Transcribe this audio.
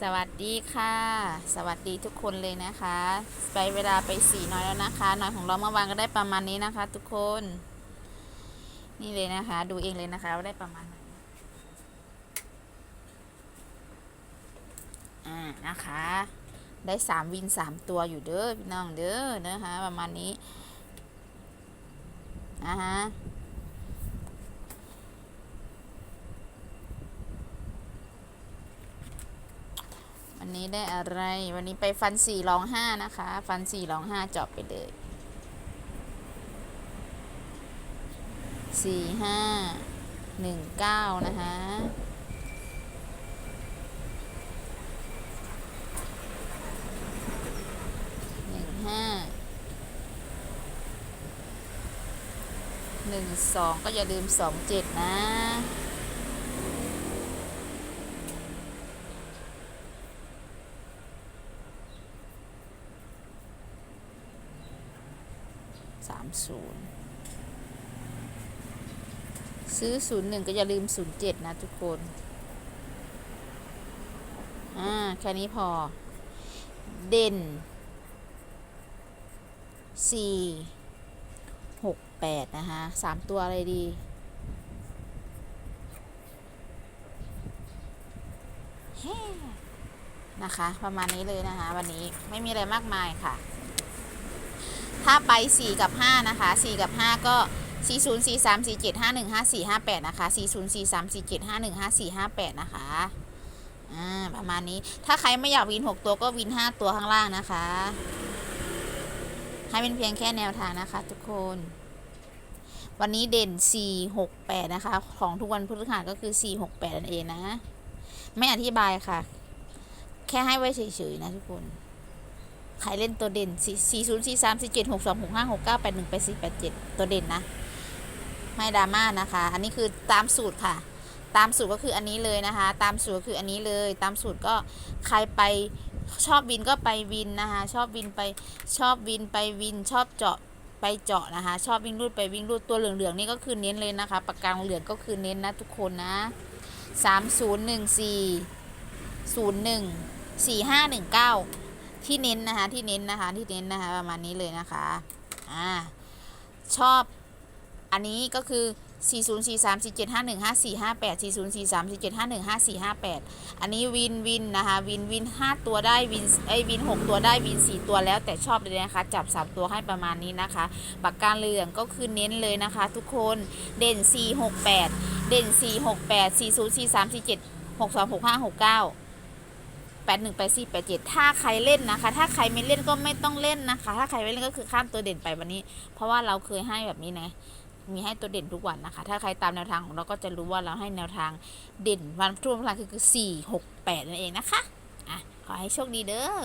สวัสดีค่ะ สวัสดีทุกคนเลยนะคะ ไปเวลาไปสี่น้อยแล้วนะคะ น้อยของเราเมื่อวานก็ได้ประมาณนี้นะคะ ทุกคน นี่เลยนะคะ ดูเองเลยนะคะว่าได้ประมาณไหนอ่านะคะ ได้สามวินสามตัวอยู่เด้อพี่น้องเด้อนะคะ ประมาณนี้อ่าฮะ วันนี้ได้อะไร วันนี้ไปฟันสี่รองห้านะคะ ฟันสี่รองห้าจาะไปเลยสี่ห้าหนึ่งเก้านะคะหนึ่งห้าหนึ่งสองก็อย่าลืมสองเจ็ดนะ สามศูนย์ซื้อศูนย์หนึ่งก็อย่าลืมศูนย์เจ็ดนะทุกคน อ่า แค่นี้พอ เด่นสี่หกแปดนะคะสามตัวอะไรดีนะคะ ประมาณนี้เลยนะคะ วันนี้ไม่มีอะไรมากมายค่ะ ถ้าไป 4 กับ 5 นะคะ 4 กับ 5 ก็ 4 0 4 3 4 7 5 1 5 4 5 8 นะคะ 4 0 4 3 4 7 5 1 5 4 5 8 นะคะ อ่า ประมาณนี้ ถ้าใครไม่อยากวิน 6 ตัวก็วิน 5 ตัวข้างล่างนะคะ ให้เป็นเพียงแค่แนวทางนะคะทุกคน วันนี้เด่น 4 6 8 นะคะ ของทุกวันพฤหัสก็คือ 4 6 8นั่นเองนะ ไม่อธิบายค่ะ แค่ให้ไว้เฉยๆนะทุกคน ใครเล่นตัวเด่น4 0 4 3 4 7 6 2 6 5 6 9 8 1 8 4 8 7ตัวเด่นนะ ไม่ดราม่านะคะ อันนี้คือตามสูตรค่ะ ตามสูตรก็คืออันนี้เลยนะคะ ตามสูตรก็คืออันนี้เลย ตามสูตรก็ใครไปชอบวินก็ไปวินนะคะ ชอบวินไปชอบวินไปวินชอบเจาะไปเจาะนะคะ ชอบวิ่งรูดไปวิ่งรูดตัวเหลืองๆนี่ก็คือเน้นเลยนะคะปากกาเหลืองก็คือเน้นนะทุกคนนะสามศูนย์หนึ่งสี่ศูนย์หนึ่งสี่ห้าหนึ่งเก้า ที่เน้นนะคะที่เน้นนะคะที่เน้นนะคะประมาณนี้เลยนะคะอ่าชอบอันนี้ก็คือ 4 0 4 3 4 7 5 1 5 4 5 8 4 0 4 3 4 7 5 1 5 4 5 8 อันนี้วินวินนะคะวินวิน 5 ตัวได้วินไอวิน 6 ตัวได้วิน 4 ตัวแล้วแต่ชอบเลยนะคะ จับ 3 ตัวให้ประมาณนี้นะคะปากกาเหลืองก็คือเน้นเลยนะคะ ทุกคนเด่น 4 6 8 เด่น 4 6 8 1 8 4 8 7 6 2 6 5 6 9แปดหนึ่งแปสี่แปดเจ็ดถ้าใครเล่นนะคะ ถ้าใครไม่เล่นก็ไม่ต้องเล่นนะคะ ถ้าใครไม่เล่นก็คือข้ามตัวเด่นไปวันนี้ เพราะว่าเราเคยให้แบบนี้นะมีให้ตัวเด่นทุกวันนะคะ ถ้าใครตามแนวทางของเราก็จะรู้ว่าเราให้แนวทางเด่นวันทุกวันคือคือสี่หกแปดนั่นเองนะคะอะขอให้โชคดีเด้อ